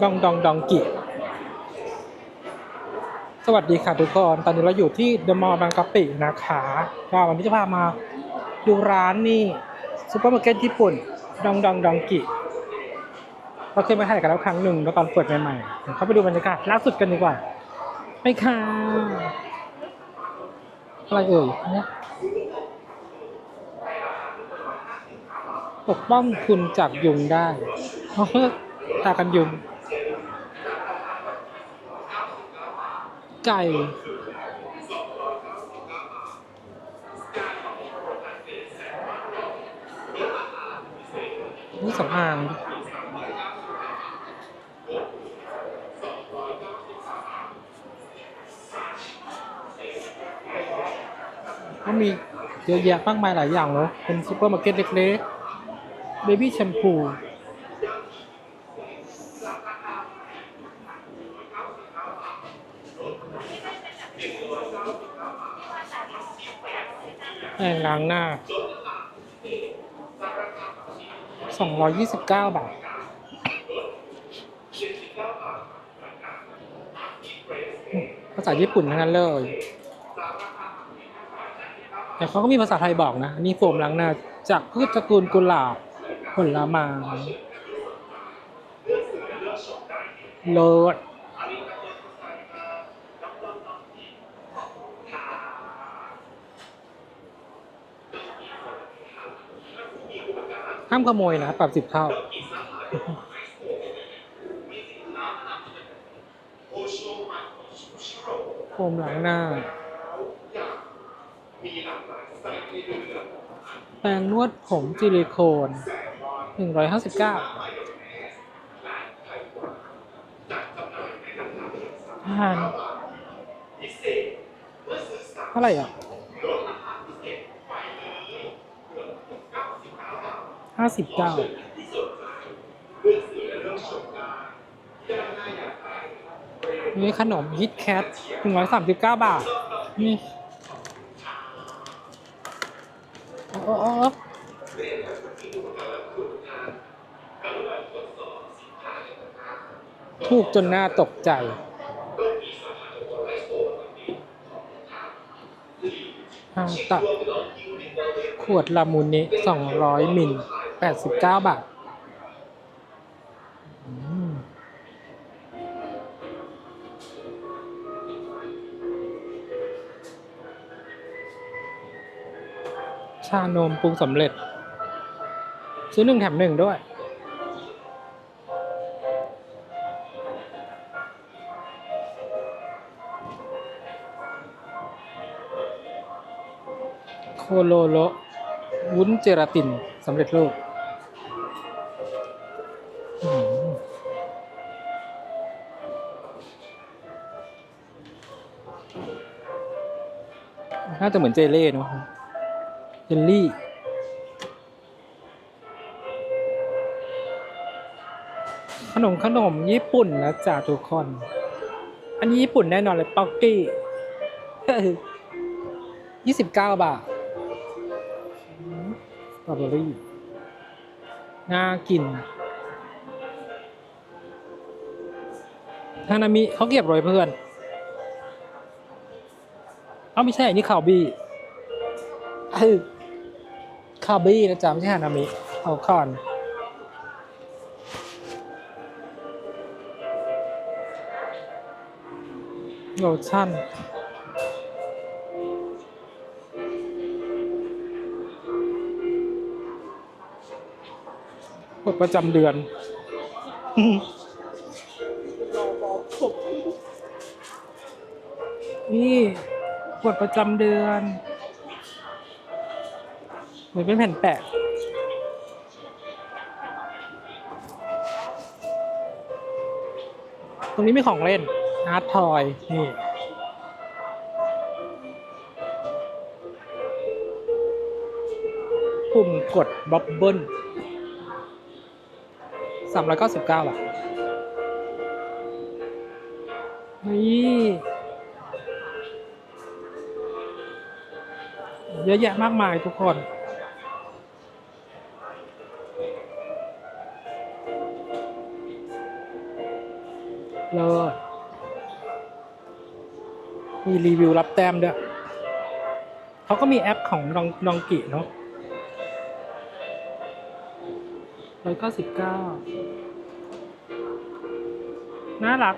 ดองดองดองกิ สวัสดีค่ะทุกคน ตอนนี้เราอยู่ที่เดอะมอลล์บางกะปินะคะก็วันนี้จะพามาดูร้านนี่ซูเปอร์มาร์เก็ตญี่ปุ่น ดองดองดองกิเราเคยมาถ่ายกันแล้วครั้งหนึ่งแล้วตอนเปิดใหม่ๆเดี๋ยวเข้าไปดูบรรยากาศล่าสุดกันดีกว่าไปค่ะอะไรเอ่ยเนี่ยปกป้องคุณจากยุงได้ตากันยุง ไก่ นี่สำอางก็มีเยอะแยะมากมายหลายอย่างเนาะเป็นซูเปอร์มาร์เก็ตเล็กๆเบบี้แชมพู แปรงล้างหน้า 229 บาทภาษาญี่ปุ่นทั้งนั้นเลย แต่เขาก็มีภาษาไทยบอกนะ นี่โฟมล้างหน้า จากพืชตระกูลกุหลาบผลไม้โลด ห้ามขโมยนะปรับสิบเท่าโฟมล้างหน้า แปรงนวดผมซิลิโคนหนึ่งร้อยห้าสิบเก้าทานเท่าไหร่อะ ห้าสิบเก้านี่ขนมฮิตแคทหนึ่งร้อยสามสิบเก้าบาท นี่โอ้โอ้โอ้ถูกจนหน่าตกใจฮาตะขวดลามูนิสองร้อยมิล แปดสิบเก้าบาทชานมปรุงสำเร็จ ซื้อหนึ่งแถมหนึ่งด้วย โคโลโลวุ้นเจลาตินสำเร็จรูป น่าจะเหมือนเจเล่เนอะเจลลี่ขนมขนมญี่ปุ่นนะจ๊ะทุกคน อันนี้ญี่ปุ่นแน่นอนเลยป๊อกกี้ยี่สิบเก้าบาทสตรอเบอรี่น่ากินฮานามิเขาเก็บรอยเพื่อน เอาไม่ใช่อันนี้คาวบี้เออคาวบี้นะจ๊ะไม่ใช่ฮานามิเอาคอนโลชั่นกดประจำเดือนนี่ กดประจำเดือน เหมือนเป็นแผ่นแปะตรงนี้มีของเล่นอาร์ตทอยนี่ปุ่มกดบับเบิ้ลสามร้อยเก้าสิบเก้าบาทนี่ เยอะแยะมากมายทุกคนเลิศมีรีวิวรับแต้มด้วยเขาก็มีแอปของดองดองกิเนาะร้อยเก้าสิบเก้าน่ารัก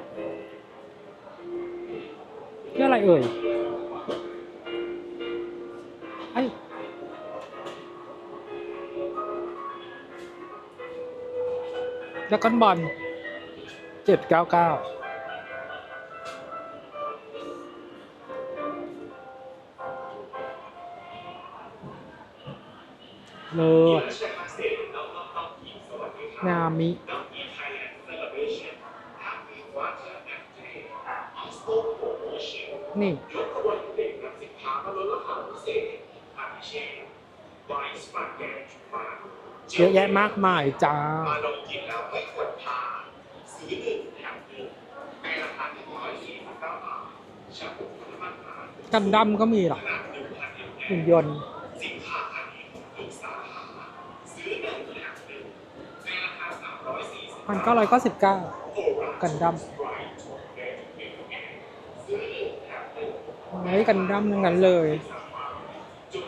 เรื่ออะไรเอ่ย แล้วก้อนบอลเจ็ดเก้าเก้าเลิศนามินี่เยอะแยะมากมายจ้า กันดั้มก็มีเหรอหุ่นยนต์สินค้าอันหนึ่งแถมหนึ่งในราคาสามร้อยสี่สิบพันเก้าร้อยเก้าสิบเก้ากันดั้มไรท์เด็กเด็กแก่ซื้อหนึ่งแถมหนึ่งกันดั้มทั้งนั้นเลยจุ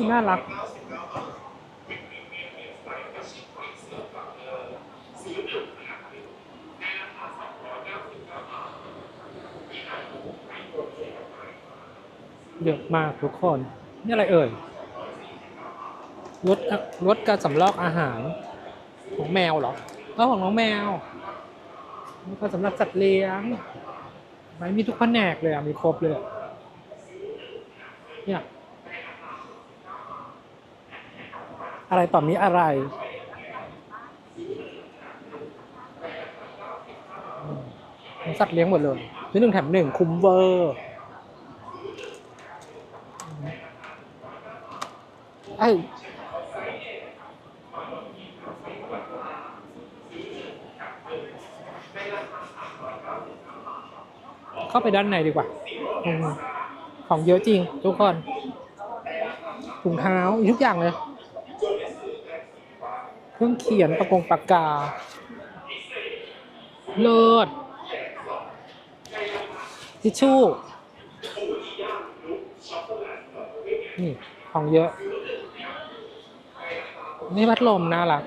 สื้อฝักเออซื้อหนึ่งแถมหนึ่งในราคาสองร้อยเก้าสิบเก้าบาทมีขายถูกขายตัวเอกมาเยอะมากทุกคน นี่อะไรเอ่ยรถรถการสำลอกอาหาร ของแมวเหรอเออของน้องแมวก็สำหรับสัตว์เลี้ยง ไม่มีทุกแผนกเลยอะ มีครบเลยอะเนี่ย อะไรต่อมีอะไร สัตว์เลี้ยงหมดเลยซื้อหนึ่งแถมหนึ่งคุ้มเวอร์ไอเข้าไปด้านในดีกว่า ของเยอะจริง ทุกคนถุงเท้าทุกอย่างเลย เครื่องเขียนปากกงปากกา เลิศทิชชู่นี่ของเยอะ นี่พัดลมน่ารัก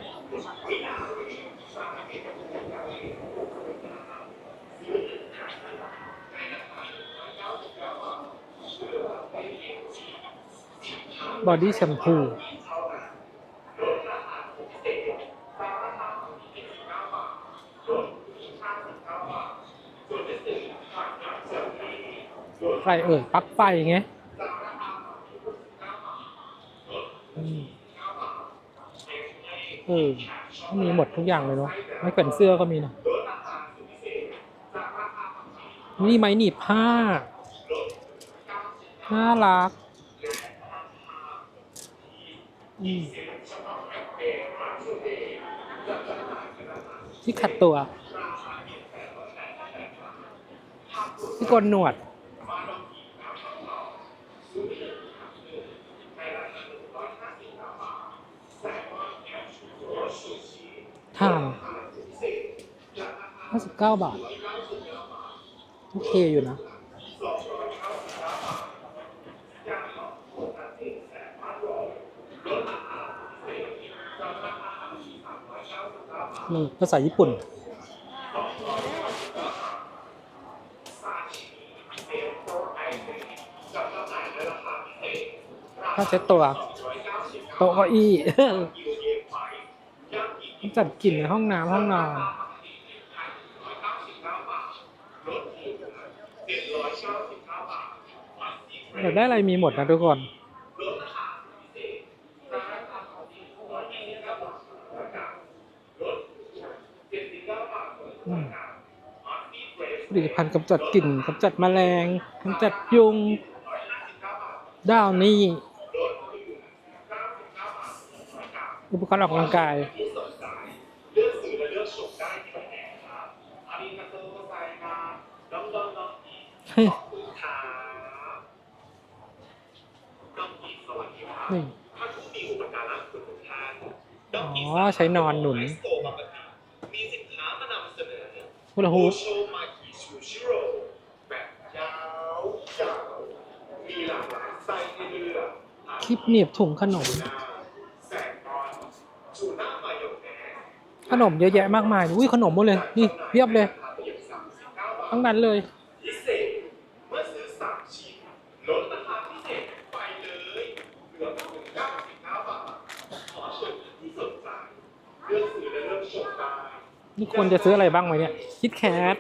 บอดี้แชมพู ไฟเอ่ยปลั๊กไฟไงอืมเออมีหมดทุกอย่างเลยเนาะไม่แขวนเสื้อก็มีนะนี่ไม้หนีบผ้า น่ารักที่ขัดตัว ที่กนหนวด ทางห้าสิ บเก้าบาท โอเคอยู่นะนี่ภาษาญี่ปุ่น ถ้าเช็ดตัวโต๊ะเก้าอี้จัดกลิ่นในห้องน้ำห้องนอน อยากได้อะไรมีหมดนะทุกคนผลิตภัณฑ์กำจัดกลิ่นกำจัดแมลงกำจัดยุงดาวนี่อุปกรณ์ออกกำลังกาย เลือกซื้อและเลือกชมได้ที่แผงครับอาริกาโตไซมาน้องน้องน้องอี ใช้นอนหนุนมีสินค้ามานำเสนอฮูลาฮูปโชมากิชูชิโร่แบบยาวยาวมีหลากหลายไส้ให้เลือคลิปหนีบถุงขนม ขนมเยอะแยะมากมาย อุ้ยขนมหมดเลย นี่เพียบเลย ทั้งนั้นเลย พิเศษเมื่อซื้อสามชิ้นลดราคาพิเศษไปเลยเหลือเพียง99บาทขอเชิญท่านที่สนใจเลือกซื้อและเลือกชมได้ นี่ ควรจะซื้ออะไรบ้างไหมเนี่ยคิดแคท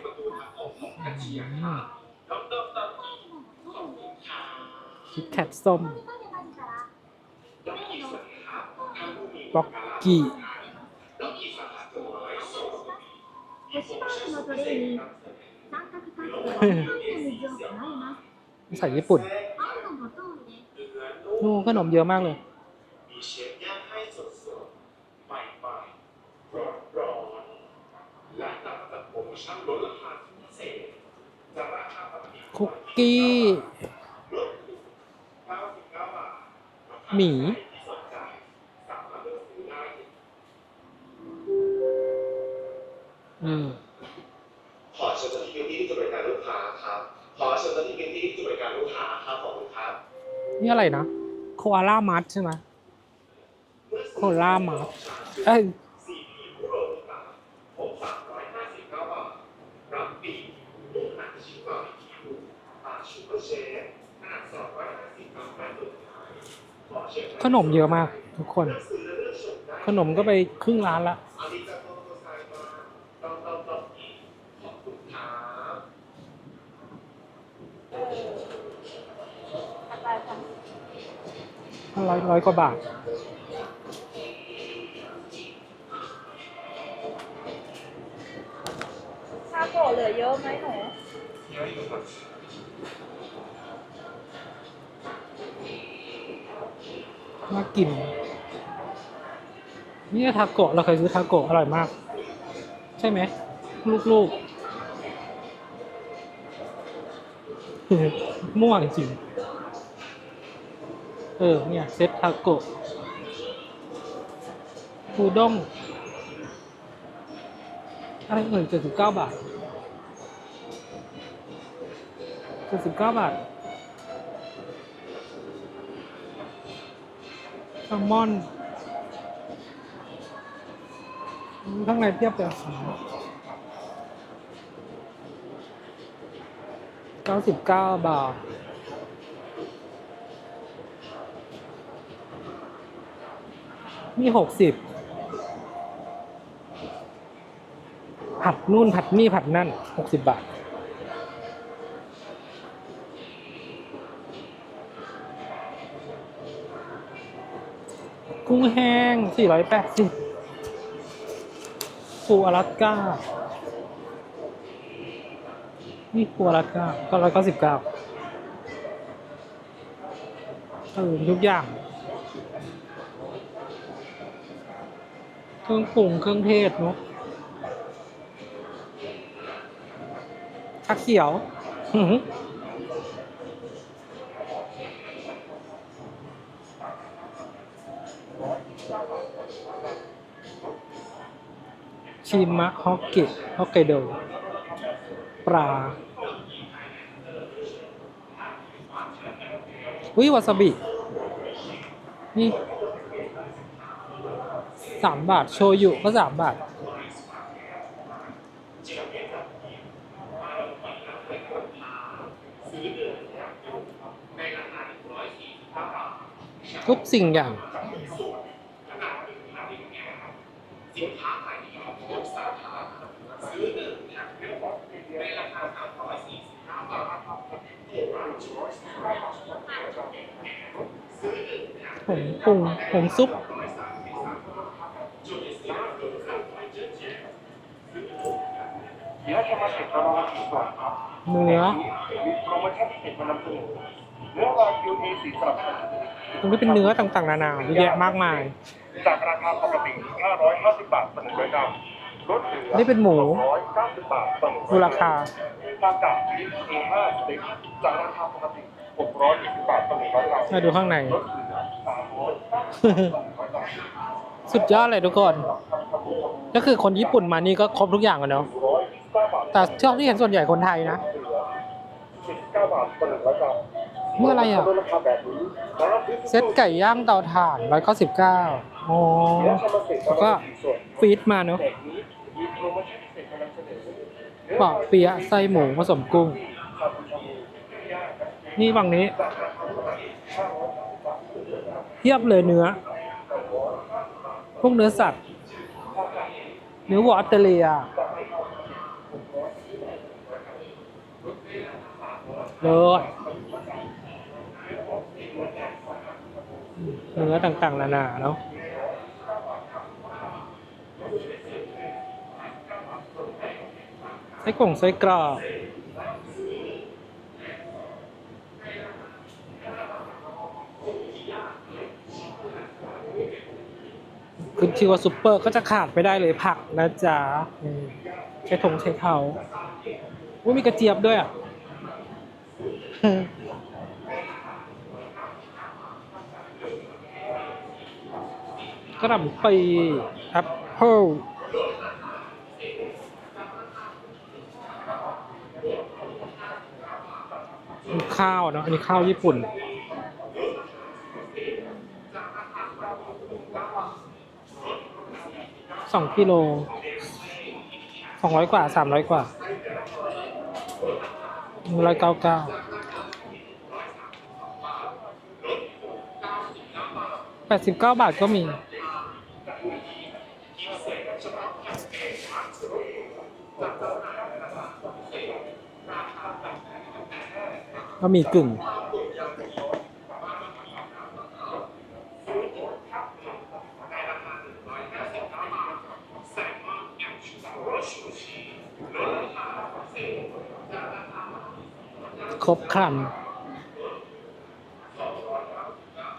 คิดแคทส้มบ็อกกี้ใส่ญี่ปุ่นโอ้ขนมเยอะมากเลย คาพิเศษจากราคาปกติคุกกี้ลดถึง99บาทหมีที่สนใจสามารถเลือกซื้อได้ที่อืมขอเชิญเจ้าหน้าที่ที่จะบริการลูกค้าครับ ขอเชิญเจ้าหน้าที่ที่จะบริการลูกค้าครับขอบคุณครับ นี่อะไรนะ โคอาล่ามัดใช่ไหมโคล่ามัดเอ้ย ซีพีคุโรบิตะผม359บาทรับปีกนุ่มหนักชิ้นบาร์บีคิวปลาชูเปอร์เชฟขนาด250กรัมแป้งสุดท้ายขอเชิญ ขนมเยอะมากทุกคน ขนมก็ไปครึ่งร้านละร้อยร้อยกว่าบาทซาโกะเหลือเยอะไหมหนูเยอะอยู่ครับ น่ากิน นี่ทาโกะเราเคยซื้อทาโกะอร่อยมาก ใช่ไหม ลูกๆม่วงจริง เออ เนี่ยเซตทาโกะปูด้งอะไรเอ่ยเจ็ดสิบเก้าบาทเจ็ดสิบเก้าบาท แซ ลมอน ข้างในเทียบเลยเก้าสิบเก้าบาทนี่หกสิบผัดนู่นผัดนี่ผัดนั่นหกสิบบาท กุ้งแห้ง 480ปูอลาสก้า นี่ปูอลาสก้าก็ร้อยเก้าสิบเก้าเออทุกอย่าง เครื่องปรุงเครื่องเทศเนาะชาเขียว อือ ชิมะฮอกเกะฮอกไกโดปลาวิวาซาบิ นี่สามบาท โชยุก็สามบาท ทุกสิ่งอย่างสินค้าขายดีของทุกสาขาซื้อหนึ่งแถมหนึ่งในราคา349บาทซื้อหนึ่งแถม ผงปรุงผงซุป เนื้อตรงนี้เป็นเนื้อต่างๆ นานาเยอะแยะมากมาย จากราคาปกติ 550 บาทต่อหนึ่ร้อยกรัมลดเหลือนี่เป็นหมูใบาทต่อหนึ่งดูร้อยราคา ตามจากมีอ5สเต็จากราคาปกติ610บาทต่อหนึ่งร้กรัมดูข้างใน ลดเหลื สุดยอดเลยทุกคนก็คือคนญี่ปุ่นมานี่ก็ครบทุกอย่างอะเนาะร้อยยี่เก้าบาทแต่ชอบที่เห็นส่วนใหญ่คนไทยนะเมื่ออะไรอะเซตไก่ย่างเตาถ่านร้อยเก้าสิบเก้าอ๋อและสมาชิกแล้วก็ฟีดมาเนาะปรโมชั่นพิเศษกำลังเสนอกเปียะไส้หมูผสมกุ้งนะนี่ฝั่งนี้ เทียบเลยเนื้อ พวกเนื้อสัตว์ เนื้อวัวออสเตรเลียเลิศเนื้อต่างๆ นานาเนาะไส้กล่องไส้กรอก คือชื่อว่าซุปเปอร์ก็จะขาดไปได้เลยผักนะจ๊ะใช้ทงใช้เขาว่ามีกระเจี๊ยบด้วยอะกระหล่ำปีแอปเปิลข้าวเนาะอันนี้ข้าวญี่ปุ่น สองกิโลสองร้อยกว่าสามร้อยกว่าร้อยเก้าเก้าแปดสิบเก้าบาทก็มี ก็มีกึ่ง ครบครัน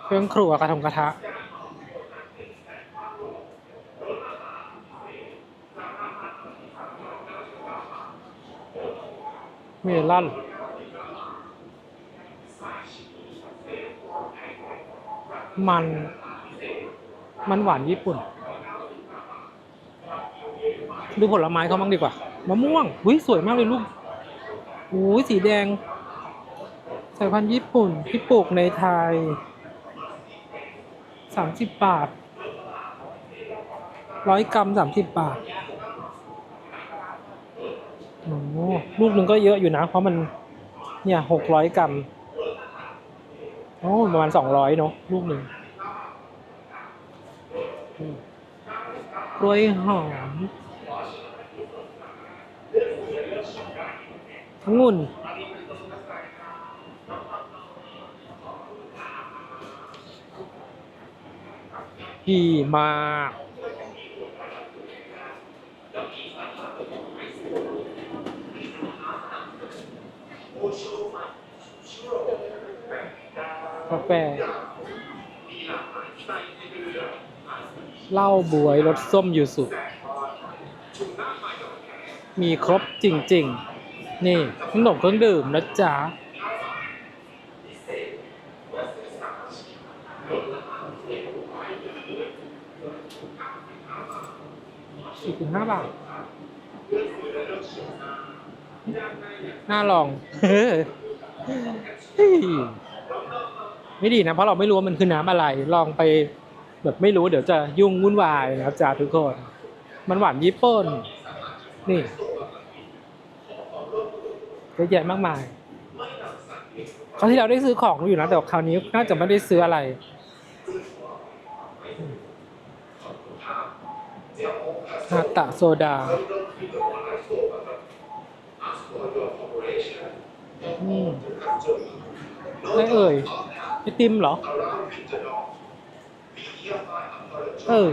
เครื่องครัวกระทงกระทะ เมลอนมัน มันหวานญี่ปุ่น ดูผลไม้เขาบ้างดีกว่า มะม่วงอุ้ยสวยมากเลยลูกอุ้ยสีแดง สายพันธุ์ญี่ปุ่นที่ปลูกในไทยสามสิบบาท ร้อยกรัมสามสิบบาทโอ้ลูกหนึ่งก็เยอะอยู่นะ เพราะมันเนี่ยหกร้อยกรัมโอ้ประมาณสองร้อยเนาะลูกหนึ่งกล้วยหอมองุ่น ดีมากกาแฟเหล้าบวยรสส้มอยู่สุด มีครบจริง ๆ นี่ขนมเครื่องดื่มนะจ๊ะ สี่ถึงห้าบาท น่าลองเฮ้ยไม่ดีนะ เพราะเราไม่รู้ว่ามันคือน้ำอะไร ลองไปแบบไม่รู้เดี๋ยวจะยุ่งวุ่นวายนะครับจ้าทุกคน มันหวานญี่ปุ่น นี่เยอะแยะมากมายคราวที่เราได้ซื้อของอยู่นะแต่ว่าคราวนี้น่าจะไม่ได้ซื้ออะไร ฮาตะโซดาอืมไม่เอ่ยไอติมเหรอ เออ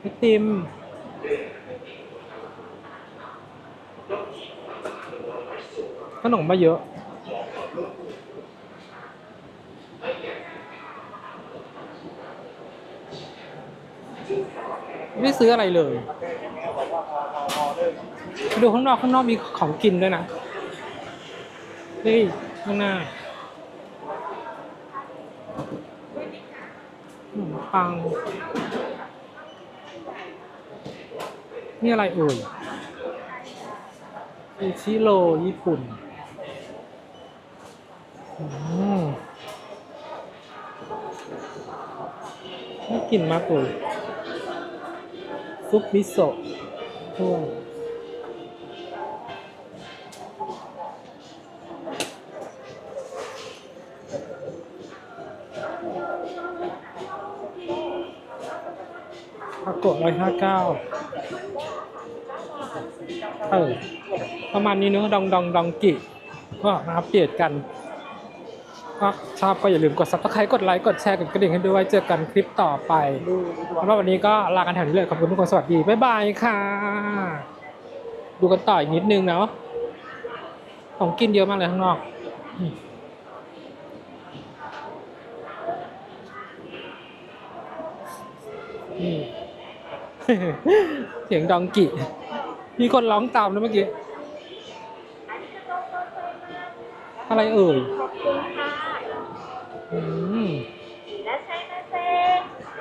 ไอติมขนมมาเยอะ ไม่ได้ซื้ออะไรเลยดูข้างนอกข้างนอกมีของกินด้วยนะนี่ข้างหน้าปัง นี่อะไรเอ่ยอิชิโรญี่ปุ่นอืมน่ากินมากเลย ซุปมิโซะด้วยทาโกะร้อยห้าเก้าเออประมาณนี้เนอะดองดองดองกิก็มาอัปเดตกัน ก็ชอบก็อย่าลืมกด subscribe กดไลค์กดแชร์กดกระดิ่งให้ด้วยเจอกันคลิปต่อไปสำหรับวันนี้ก็ลากันแถวนี้เลยขอบคุณทุกคนสวัสดีบ๊ายบายค่ะ ดูกันต่ออีกนิดนึงเนาะของกินเยอะมากเลยข้างนอกเสียงดองกิ มีคนร้องตามนะเมื่อกี้ อะไรเอ่ยข อืมและใช่มาเซ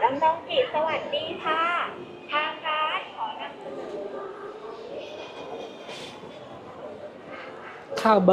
ดังดองกิสวัสดีค่ะ ทางร้านขอนำเสนอข้าวใบ